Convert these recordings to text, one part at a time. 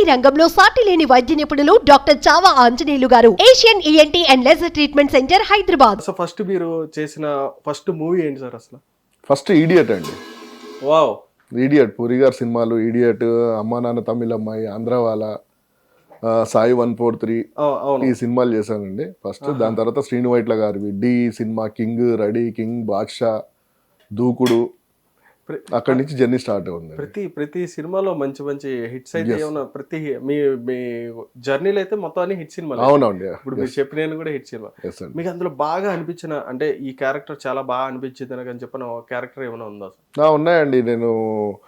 ENT రంగంలో సాటి లేని వైద్య నిపుణులు doctor Chava Anjaneyulu garu. Asian ENT and laser treatment centre Hyderabad. So first మీరు చేసిన ఫస్ట్ మూవీ ఏంటి సార్ అసలు? ఫస్ట్ ఈడియట్ అండి. వావ్. ఈడియట్ పూరి గారి సినిమాలు ఈడియట్ అమ్మా నాన్న తమిళ అమ్మాయి ఆంధ్రవాల ఆ, సాయి వన్ ఫోర్ త్రీ అవును. ఈ సినిమాలు చేశానండి. ఫస్ట్ దాని తర్వాత శ్రీను వైట్ల గారివి Dhee cinema King Ready King Badshah Dookudu అక్కడి నుంచి జర్నీ స్టార్ట్ అవుతుంది ప్రతి ప్రతి సినిమాలో మంచి మంచి హిట్స్ అయితే ఏమన్నా ప్రతి మీ మీ జర్నీలో అయితే మొత్తం అన్ని హిట్ సినిమాలు. అవునండి. ఇప్పుడు మీరు చెప్పిన కూడా హిట్ సినిమా. మీకు అందులో బాగా అనిపించిన అంటే ఈ క్యారెక్టర్ చాలా బాగా అనిపించింది అని చెప్పిన క్యారెక్టర్ ఏమైనా ఉందా ఉన్నాయండి. నేను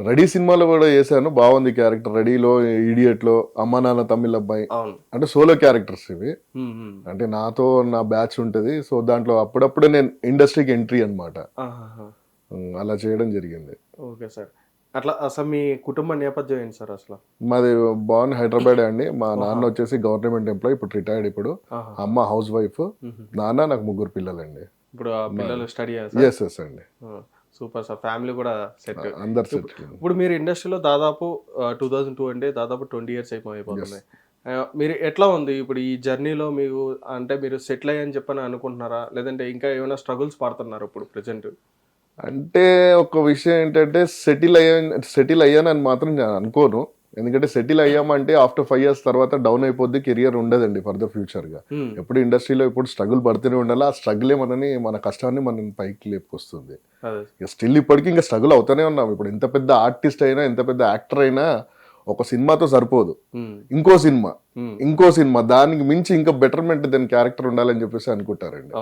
రెడీ సినిమాలో కూడా చేశాను. బాగుంది క్యారెక్టర్. రెడీలో ఈడియట్లో అమ్మా నాన్న తమిళ అబ్బాయి. అవును. అంటే సోలో క్యారెక్టర్స్ ఇవి. అంటే నాతో నా బ్యాచ్ ఉంటుంది. సో దాంట్లో అప్పుడప్పుడే నేను ఇండస్ట్రీకి ఎంట్రీ అనమాట. అలా చేయడం జరిగింది. Okay sir. అట్లా అసలు మీ కుటుంబ నేపథ్యం ఏంటి సార్ అసలు? మాది బాగుంది హైదరాబాద్ అండి. మా నాన్న వచ్చేసి గవర్నమెంట్ ఎంప్లాయ్ ఇప్పుడు రిటైర్డ్ ఇప్పుడు. అమ్మ హౌస్ వైఫ్. నాన్న నాకు ముగ్గురు పిల్లలండి. ఇప్పుడు పిల్లలు స్టడీ ఎస్ ఎస్ అండి. Super sir. ఫ్యామిలీ కూడా సెట్ అందరు సెట్ ఇప్పుడు మీరు ఇండస్ట్రీలో దాదాపు టూ థౌజండ్ టూ అంటే దాదాపు ట్వంటీ ఇయర్స్ అయిపోయిపోతున్నాయి మీరు ఎట్లా ఉంది ఇప్పుడు ఈ జర్నీలో మీకు అంటే మీరు సెటిల్ అయ్యని చెప్పని అనుకుంటున్నారా? లేదంటే ఇంకా ఏమైనా స్ట్రగుల్స్ పడుతున్నారా ఇప్పుడు ప్రెసెంట్ అంటే ఒక విషయం ఏంటంటే సెటిల్ అయ్యా సెటిల్ అయ్యానని మాత్రం నేను అనుకోను. ఎందుకంటే సెటిల్ అయ్యామంటే ఆఫ్టర్ ఫైవ్ ఇయర్స్ తర్వాత డౌన్ అయిపోద్ది కెరియర్ ఉండదండి ఫర్దర్ ఫ్యూచర్గా ఎప్పుడు ఇండస్ట్రీలో ఇప్పుడు స్ట్రగుల్ పడుతూనే ఉండాలి. ఆ స్ట్రగులే మనని మన కష్టాన్ని మనం పైకి లేపుకొస్తుంది. స్టిల్ ఇప్పటికీ ఇంకా స్ట్రగుల్ అవుతూనే ఉన్నాం. ఇప్పుడు ఎంత పెద్ద ఆర్టిస్ట్ అయినా ఎంత పెద్ద యాక్టర్ అయినా ఒక సినిమాతో సరిపోదు. ఇంకో సినిమా. ఇంకో సినిమా. దానికి మించి ఇంకా బెటర్మెంట్ దాని క్యారెక్టర్ ఉండాలని చెప్పేసి అనుకుంటారండి.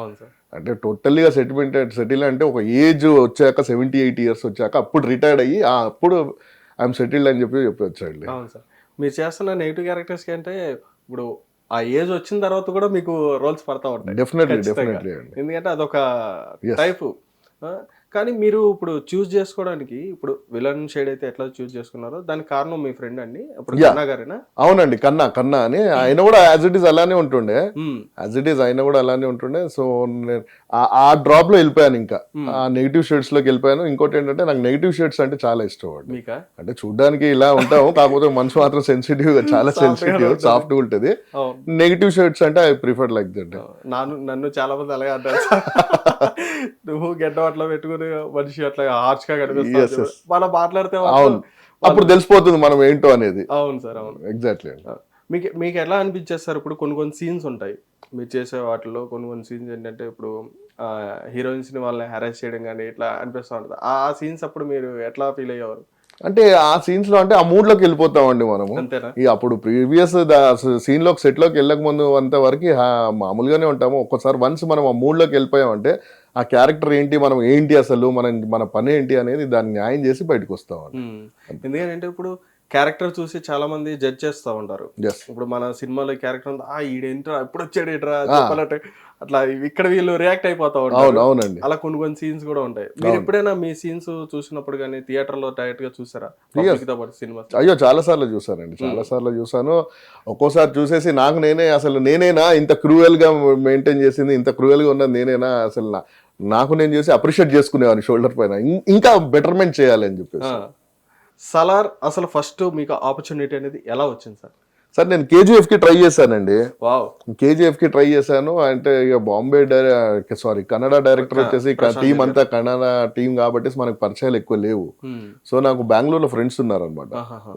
అంటే టోటల్గా సెటిల్మెంట్ సెటిల్ అంటే ఒక ఏజ్ వచ్చాక సెవెంటీ ఎయిట్ ఇయర్స్ వచ్చాక అప్పుడు రిటైర్డ్ అయ్యి అప్పుడు ఐఎమ్ సెటిల్డ్ అని చెప్పి చెప్పొచ్చండి. అవును సార్. మీరు చేస్తున్న నెగిటివ్ క్యారెక్టర్స్ అంటే ఇప్పుడు ఆ ఏజ్ వచ్చిన తర్వాత కూడా మీకు రోల్స్ పడతా ఉంటాయి. డెఫినెట్లీ. డెఫినెట్లీ అండి. ఎందుకంటే అదొక. టైపు. కానీ మీరు ఇప్పుడు చూస్ చేసుకోవడానికి ఇప్పుడు విలన్ షేడ్ అయితే ఎట్లా చూస్ చేసుకున్నారో దానికి కారణం మీ ఫ్రెండ్ అండి. Yeah. కన్నా గారేనా? అవునండి కన్నా కన్నా అని. ఆయన కూడా యాజ్ ఇట్ ఈస్ అలానే ఉంటుండే. యాజ్ ఇట్ ఈస్ ఆయన కూడా అలానే ఉంటుండే. సో నేను ఆ- డ్రాప్లో వెళ్ళిపోయాను ఇంకా. ఆ నెగిటివ్ షేడ్స్లోకి వెళ్ళిపోయాను. ఇంకోటి ఏంటంటే నాకు నెగిటివ్ షేడ్స్ అంటే చాలా ఇష్టం అంటే చూడడానికి ఇలా ఉంటాము కాకపోతే మనసు మాత్రం సెన్సిటివ్గా చాలా సెన్సిటివ్ సాఫ్ట్ ఉంటుంది. నెగిటివ్ షేడ్స్ అంటే ఐ ప్రిఫర్ లైక్ దట్ నాను నన్ను చాలా మంది అలాగే అంటారు. నువ్వు గడ్డ అట్లా పెట్టుకుని మనిషి అట్లా హార్ష్గా కనిపిస్తుంది. మనం మాట్లాడితే అవును. అప్పుడు తెలిసిపోతుంది మనం ఏంటో అనేది. అవును సార్ అవును. ఎగ్జాక్ట్లీ మీకు మీకు ఎలా అనిపించేది సార్ ఇప్పుడు కొన్ని కొన్ని సీన్స్ ఉంటాయి? మీరు చేసే వాటిలో కొన్ని కొన్ని సీన్స్ ఏంటంటే ఇప్పుడు హీరోయిన్స్ని వాళ్ళని హెరాస్ చేయడం కానీ ఇట్లా అనిపిస్తూ ఉంటుంది. ఆ సీన్స్ అప్పుడు మీరు ఎట్లా ఫీల్ అయ్యేవారు? అంటే ఆ సీన్స్లో అంటే ఆ మూడ్లోకి వెళ్ళిపోతామండి మనము. ఈ అప్పుడు ప్రీవియస్ సీన్లోకి సెట్లోకి వెళ్ళక ముందు అంత వరకు మామూలుగానే ఉంటాము. ఒక్కసారి వన్స్ మనం ఆ మూడ్లోకి వెళ్ళిపోయామంటే ఆ క్యారెక్టర్ ఏంటి మనం ఏంటి అసలు మన మన పని ఏంటి అనేది దాన్ని న్యాయం చేసి బయటకు వస్తామండి. ఉమ్. ఎందుకంటే ఇప్పుడు క్యారెక్టర్ చూసి చాలా మంది జడ్జ్ చేస్తూ ఉంటారు. ఇప్పుడు మన సినిమాలో క్యారెక్టర్ ఉంది ఆ ఈడేంట్రా ఎప్పుడు వచ్చాడు ఏంట్రా చెప్పాలంటే అట్లా ఇక్కడ వీళ్ళు రియాక్ట్ అయిపోతా ఉంటారు. అవునండి. అలా కొన్ని కొన్ని సీన్స్ కూడా ఉంటాయి. మీరు ఎప్పుడైనా మీ సీన్స్ చూసినప్పుడు కానీ థియేటర్లో డైరెక్ట్గా చూసారా? పాటు సినిమా అయ్యో చాలా సార్లు చూసానండి. చాలా సార్లు చూసాను. ఒక్కోసారి చూసేసి నాకు నేనే అసలు నేనేనా ఇంత క్రూయల్గా మెయింటైన్ చేసింది ఇంత క్రూయల్గా ఉన్నది నేనేనా? అసలు నాకు నేను చేసి అప్రిషియేట్ చేసుకునేవాడిని షోల్డర్ పైన. ఇంకా బెటర్మెంట్ చేయాలి అని చెప్పేసి. సలార్ అసలు ఫస్ట్ మీకు ఆపర్చునిటీ అనేది ఎలా వచ్చింది సార్? సార్ నేను కేజీఎఫ్కి ట్రై చేశానండి. వావ్. కేజీఎఫ్కి ట్రై చేశాను. అంటే ఇక బాంబే సారీ కన్నడ డైరెక్టర్ వచ్చేసి టీం అంతా కన్నడ టీం కాబట్టి మనకు పరిచయాలు ఎక్కువ లేవు. సో నాకు బెంగళూరులో ఫ్రెండ్స్ ఉన్నారనమాట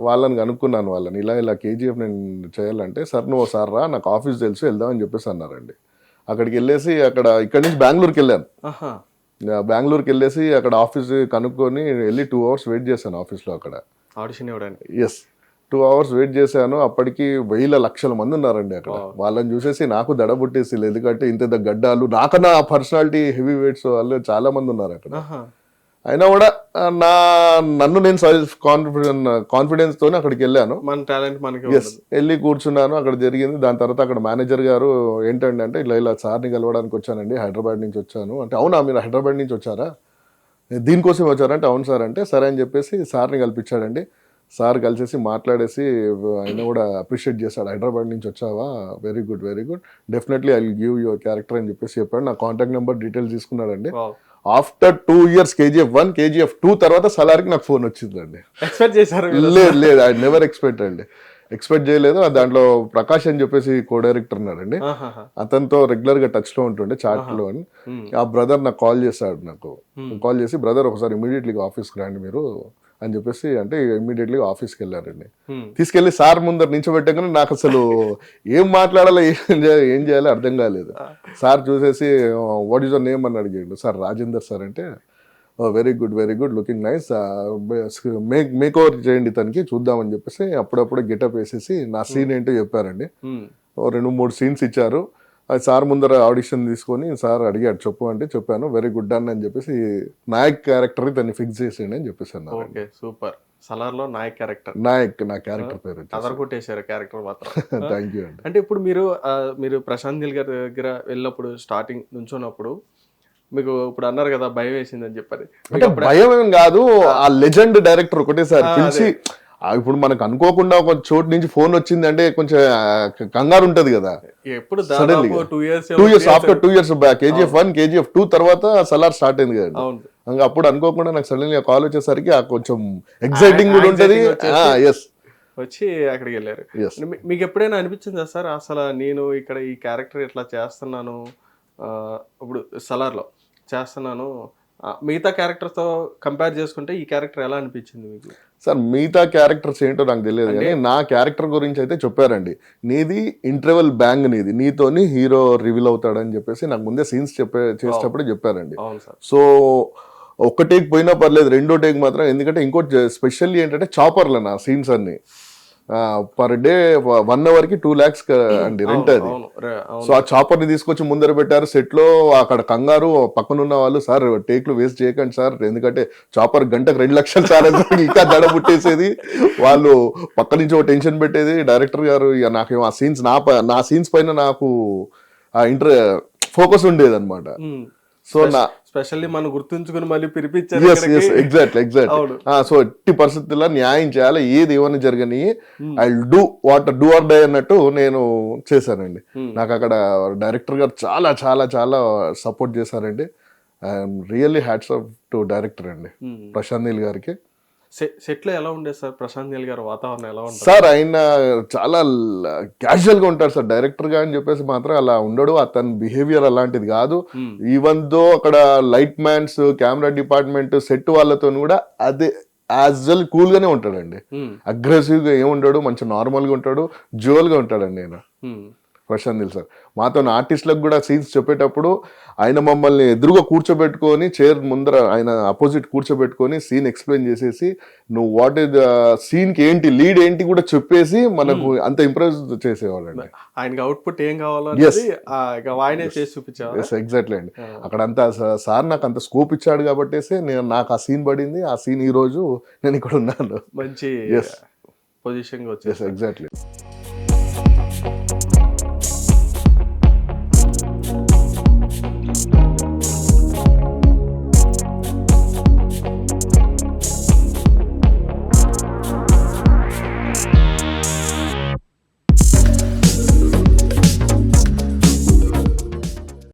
వాళ్ళని కనుక్కున్నాను వాళ్ళని. ఇలా ఇలా కేజీఎఫ్ నేను చేయాలంటే సార్ నువ్వు సార్ రా నాకు ఆఫీస్ తెలుసు వెళ్దామని చెప్పేసి అన్నారండి. అక్కడికి వెళ్ళేసి అక్కడ ఇక్కడి నుంచి బెంగళూరుకి వెళ్ళాను. బెంగళూరుకి వెళ్ళేసి అక్కడ ఆఫీస్ కనుక్కొని వెళ్ళి టూ అవర్స్ వెయిట్ చేశాను ఆఫీస్లో అక్కడ. ఆడిషన్ ఇవ్వడానికి. ఎస్ టూ అవర్స్ వెయిట్ చేశాను. అప్పటికి వేల లక్షల మంది ఉన్నారండి అక్కడ. వాళ్ళని చూసేసి నాకు దడ పుట్టేసి ఎందుకంటే ఇంత గడ్డాలు నాకన్నా పర్సనాలిటీ హెవీ వెయిట్స్ వాళ్ళు చాలా మంది ఉన్నారు అక్కడ. అయినా కూడా నా నన్ను నేను కాన్ఫిడెన్స్ కాన్ఫిడెన్స్ తోనే అక్కడికి వెళ్ళాను. మన టాలెంట్ మనకి ఎస్ వెళ్ళి కూర్చున్నాను అక్కడ జరిగింది. దాని తర్వాత అక్కడ మేనేజర్ గారు ఏంటండి అంటే ఇలా ఇలా సార్ని కలవడానికి వచ్చానండి హైదరాబాద్ నుంచి వచ్చాను. అంటే అవునా మీరు హైదరాబాద్ నుంచి వచ్చారా? దీనికోసం వచ్చారంటే అవును సార్. అంటే సరే అని చెప్పేసి సార్ని కల్పించాడండి. సార్ కలిసేసి మాట్లాడేసి ఆయన కూడా అప్రిషియేట్ చేశాడు. హైదరాబాద్ నుంచి వచ్చావా? Very good very good definitely I give your character అని చెప్పేసి చెప్పాడు. నా contact number details తీసుకున్నాడండి. After two years KGF one KGF two తర్వాత సలార్కి నాకు ఫోన్ వచ్చిందండి. ఎక్స్పెక్ట్ చేశారు లేదు లేదు ఐ నెవర్ ఎక్స్పెక్ట్ అండి. ఎక్స్పెక్ట్ చేయలేదు. దాంట్లో ప్రకాష్ అని చెప్పేసి కో డైరెక్టర్ ఉన్నాడండి ఆహాహా. అతనితో రెగ్యులర్గా టచ్లో ఉంటుండే చాట్లో అని. ఆ బ్రదర్ నాకు కాల్ చేశాడు నాకు. కాల్ చేసి బ్రదర్ ఒకసారి ఇమీడియట్లీ ఆఫీస్కి రండి మీరు. అని చెప్పేసి అంటే ఇమీడియట్లీ ఆఫీస్కి వెళ్ళారండి. తీసుకెళ్ళి సార్ ముందర నించోబెట్టగానే నాకు అసలు ఏం మాట్లాడాలో ఏం చేయాలి ఏం చేయాలో అర్థం కాలేదు. సార్ చూసేసి వాట్ ఈస్ యువర్ నేమ్ అని అడిగాడు. సార్ రాజేందర్ సార్ అంటే very good very good looking nice make makeover చేయండి తనకి చూద్దామని చెప్పేసి అప్పుడప్పుడు గెటప్ వేసేసి నా సీన్ ఏంటో చెప్పారండి. ఓ రెండు మూడు సీన్స్ ఇచ్చారు. అది సార్ ముందర ఆడిషన్ తీసుకొని సార్ అడిగాడు చెప్పు అంటే చెప్పాను వెరీ గుడ్ అన్న అని చెప్పేసి నాయక్ క్యారెక్టర్ దాన్ని ఫిక్స్ చేసేయండి అని చెప్పేసి అన్నారు. Okay super. సలార్లో Nayak character Nayak నా క్యారెక్టర్ పేరు అదర్ కొట్టేశారు క్యారెక్టర్ మాత్రం. థ్యాంక్ యూ అండి. అంటే ఇప్పుడు మీరు మీరు ప్రశాంత్ నీల్ గారి దగ్గర వెళ్ళినప్పుడు స్టార్టింగ్ నుంచున్నప్పుడు మీకు ఇప్పుడు అన్నారు కదా భయం వేసిందని చెప్పారు అంటే భయం ఏం కాదు ఆ లెజెండ్ డైరెక్టర్ ఒకటేసారి పిలిచి ఇప్పుడు మనకు అనుకోకుండా ఒక చోటు నుంచి ఫోన్ వచ్చింది అంటే కొంచెం కంగారు ఉంటది కదా. ఎప్పుడు two years after two years back KGF one KGF two తర్వాత సలార్ స్టార్ట్ అయింది కదా. ఇంకా అప్పుడు అనుకోకుండా నాకు సడన్లీ కాల్ వచ్చేసరికి కొంచెం ఎగ్జైటింగ్ కూడా ఉంటది. ఎస్ వచ్చి అక్కడికి వెళ్ళారు. మీకు ఎప్పుడైనా అనిపించిందా సార్? అసలు నేను ఇక్కడ ఈ క్యారెక్టర్ ఇట్లా చేస్తున్నాను? ఇప్పుడు సలార్లో చేస్తున్నాను. మిగతా క్యారెక్టర్తో కంపేర్ చేసుకుంటే ఈ క్యారెక్టర్ ఎలా అనిపించింది మీకు? సార్ మిగతా క్యారెక్టర్స్ ఏంటో నాకు తెలియదు కానీ నా క్యారెక్టర్ గురించి అయితే చెప్పారండి. నీది ఇంటర్వెల్ బ్యాంగ్ నీది. నీతోని హీరో రివీల్ అవుతాడని చెప్పేసి నాకు ముందే సీన్స్ చెప్పే చేసేటప్పుడు చెప్పారండి. సో ఒక్క టేక్ పోయినా పర్లేదు రెండో టేక్ మాత్రం. ఎందుకంటే ఇంకోటి స్పెషల్లీ ఏంటంటే చాపర్లు నా సీన్స్ అన్ని. పర్ డే వన్ అవర్కి టూ లాక్స్ అండి రెంట్ అది. సో ఆ చాపర్ని తీసుకొచ్చి ముందర పెట్టారు సెట్లో అక్కడ కంగారు పక్కనున్న వాళ్ళు సార్ టేక్లు వేస్ట్ చేయకండి సార్ ఎందుకంటే చాపర్ గంటకు రెండు లక్షలు సార్ ఇంకా దడ పుట్టేసేది. వాళ్ళు పక్క నుంచి ఒక టెన్షన్ పెట్టేది. డైరెక్టర్ గారు ఇక నాకు ఆ సీన్స్ నా నా సీన్స్ పైన నాకు ఆ ఇంటర్ ఫోకస్ ఉండేది అనమాట సో నా స్పెషల్లీ మనం గుర్తుంచుకుని మళ్ళీ పిలిపించారు ఎగ్జాక్ట్ ఎగ్జాక్ట్ అవును. సో ఎట్టి పరిస్థితుల్లో న్యాయం చేయాలి ఏది ఏమైనా జరగని I do what do or die అన్నట్టు నేను చేశానండి. నాకు అక్కడ డైరెక్టర్ గారు చాలా చాలా చాలా సపోర్ట్ చేశారండి. I'm really hats off to director అండి. Hmm. ప్రశాంత్ నీల్ గారికి. సెట్లో ఎలా ఉండేది సార్? ప్రశాంత్ నీల్ గారు వాతావరణం ఎలా ఉంటుంది? సార్ ఆయన చాలా క్యాజువల్గా ఉంటారు సార్. డైరెక్టర్గా అని చెప్పేసి మాత్రం అలా ఉండడు. అతని బిహేవియర్ అలాంటిది కాదు. ఈవెన్ దో అక్కడ light man's camera department set వాళ్ళతో కూడా అదే యాజ్ వెల్ కూల్ గానే ఉంటాడండి. Hmm. అగ్రెసివ్గా ఏమి ఉండడు మంచి నార్మల్గా ఉంటాడు జోల్గా ఉంటాడండి ఆయన. ప్రశాంత్ నీల్ సార్. మాతో ఆర్టిస్టులకు కూడా సీన్స్ చెప్పేటప్పుడు ఆయన మమ్మల్ని ఎదురుగా కూర్చోబెట్టుకొని చైర్ ముందర ఆయన అపోజిట్ కూర్చోబెట్టుకొని సీన్ ఎక్స్ప్లెయిన్ చేసేసి నువ్వు వాట్ ఇస్ సీన్కి ఏంటి లీడ్ ఏంటి కూడా చెప్పేసి మనకు అంత ఇంప్రెస్ చేసేవాళ్ళండి. ఆయనకి అవుట్పుట్ ఏం కావాలో ఆయనే చేసి ఎస్ ఎగ్జాక్ట్లీ అండి. అక్కడ అంతా సార్ నాకు అంత స్కోప్ ఇచ్చాడు కాబట్టి నేను నాకు ఆ సీన్ పడింది ఆ సీన్ ఈ రోజు నేను ఇక్కడ ఉన్నాను. మంచి Yes. పొజిషన్గా వచ్చేసి ఎగ్జాక్ట్లీ